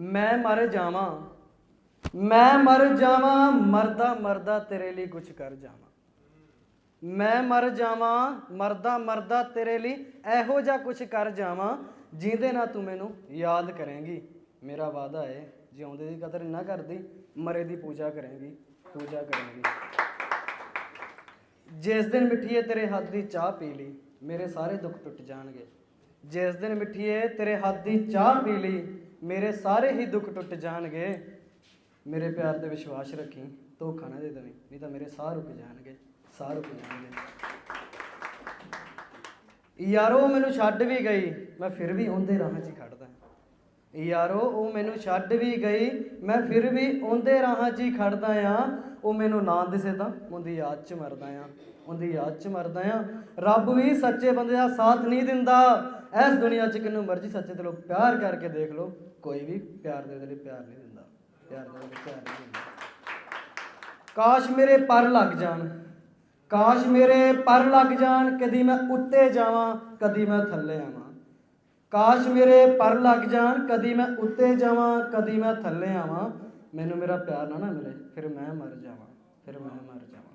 ਮੈਂ ਮਰ ਜਾਵਾਂ, ਮੈਂ ਮਰ ਜਾਵਾਂ, ਮਰਦਾ ਮਰਦਾ ਤੇਰੇ ਲਈ ਕੁਝ ਕਰ ਜਾਵਾਂ। ਮੈਂ ਮਰ ਜਾਵਾਂ, ਮਰਦਾ ਮਰਦਾ ਤੇਰੇ ਲਈ ਇਹੋ ਜਿਹਾ ਕੁਝ ਕਰ ਜਾਵਾਂ, ਜਿਹਦੇ ਨਾਲ ਤੂੰ ਮੈਨੂੰ ਯਾਦ ਕਰੇਂਗੀ। ਮੇਰਾ ਵਾਅਦਾ ਹੈ ਜਿਉਂਦੇ ਦੀ ਕਦਰ ਨਾ ਕਰਦੀ, ਮਰੇ ਦੀ ਪੂਜਾ ਕਰੇਂਗੀ ਪੂਜਾ ਕਰੇਂਗੀ। ਜਿਸ ਦਿਨ ਮਿੱਠੀਏ ਤੇਰੇ ਹੱਥ ਦੀ ਚਾਹ ਪੀ ਲਈ, ਮੇਰੇ ਸਾਰੇ ਦੁੱਖ ਟੁੱਟ ਜਾਣਗੇ। ਜਿਸ ਦਿਨ ਮਿੱਠੀਏ ਤੇਰੇ ਹੱਥ ਦੀ ਚਾਹ ਪੀ ਲਈ ਮੇਰੇ ਸਾਰੇ ਹੀ ਦੁੱਖ ਟੁੱਟ ਜਾਣਗੇ। ਮੇਰੇ ਪਿਆਰ ਤੇ ਵਿਸ਼ਵਾਸ ਰੱਖੀ, ਧੋਖਾ ਨਾ ਦੇ ਦੇਵੀਂ, ਨਹੀਂ ਤਾਂ ਮੇਰੇ ਸਾਹ ਰੁਕ ਜਾਣਗੇ, ਸਾਹ ਰੁਕ ਜਾਣਗੇ। ਯਾਰੋ ਮੈਨੂੰ ਛੱਡ ਵੀ ਗਈ, ਮੈਂ ਫਿਰ ਵੀ ਉਹਦੇ ਰਾਹਾਂ 'ਚ ਹੀ ਖੜਦਾ ਯਾਰੋ, ਉਹ ਮੈਨੂੰ ਛੱਡ ਵੀ ਗਈ, ਮੈਂ ਫਿਰ ਵੀ ਉਹਦੇ ਰਾਹਾਂ 'ਚ ਹੀ ਖੜਦਾ ਆ। ਉਹ ਮੈਨੂੰ ਨਾ ਦਿਸੇ ਤਾਂ ਉਹਦੀ ਯਾਦ 'ਚ ਮਰਦਾ ਆ, ਉਹਦੀ ਯਾਦ 'ਚ ਮਰਦਾ ਆ। ਰੱਬ ਵੀ ਸੱਚੇ ਬੰਦੇ ਦਾ ਸਾਥ ਨਹੀਂ ਦਿੰਦਾ। ਇਸ ਦੁਨੀਆ 'ਚ ਕਿੰਨੂੰ ਮਰਜ਼ੀ ਸੱਚੇ ਦਿਲੋਂ ਪਿਆਰ ਕਰਕੇ ਦੇਖ ਲਓ, ਕੋਈ ਵੀ ਪਿਆਰ ਦੇ ਲਈ ਪਿਆਰ ਨਹੀਂ ਦਿੰਦਾ, ਪਿਆਰ ਦੇ ਲਈ ਪਿਆਰ ਨਹੀਂ ਦਿੰਦਾ। ਕਾਸ਼ ਮੇਰੇ ਪਰ ਲੱਗ ਜਾਣ, ਕਾਸ਼ ਮੇਰੇ ਪਰ ਲੱਗ ਜਾਣ, ਕਦੀ ਮੈਂ ਉੱਤੇ ਜਾਵਾਂ, ਕਦੀ ਮੈਂ ਥੱਲੇ ਆਵਾਂ। ਕਾਸ਼ ਮੇਰੇ ਪਰ ਲੱਗ ਜਾਣ, ਕਦੀ ਮੈਂ ਉੱਤੇ ਜਾਵਾਂ, ਕਦੀ ਮੈਂ ਥੱਲੇ ਆਵਾਂ, ਮੈਨੂੰ ਮੇਰਾ ਪਿਆਰ ਨਾ ਨਾ ਮਿਲੇ, ਫਿਰ ਮੈਂ ਮਰ ਜਾਵਾਂ, ਫਿਰ ਮੈਂ ਮਰ ਜਾਵਾਂ।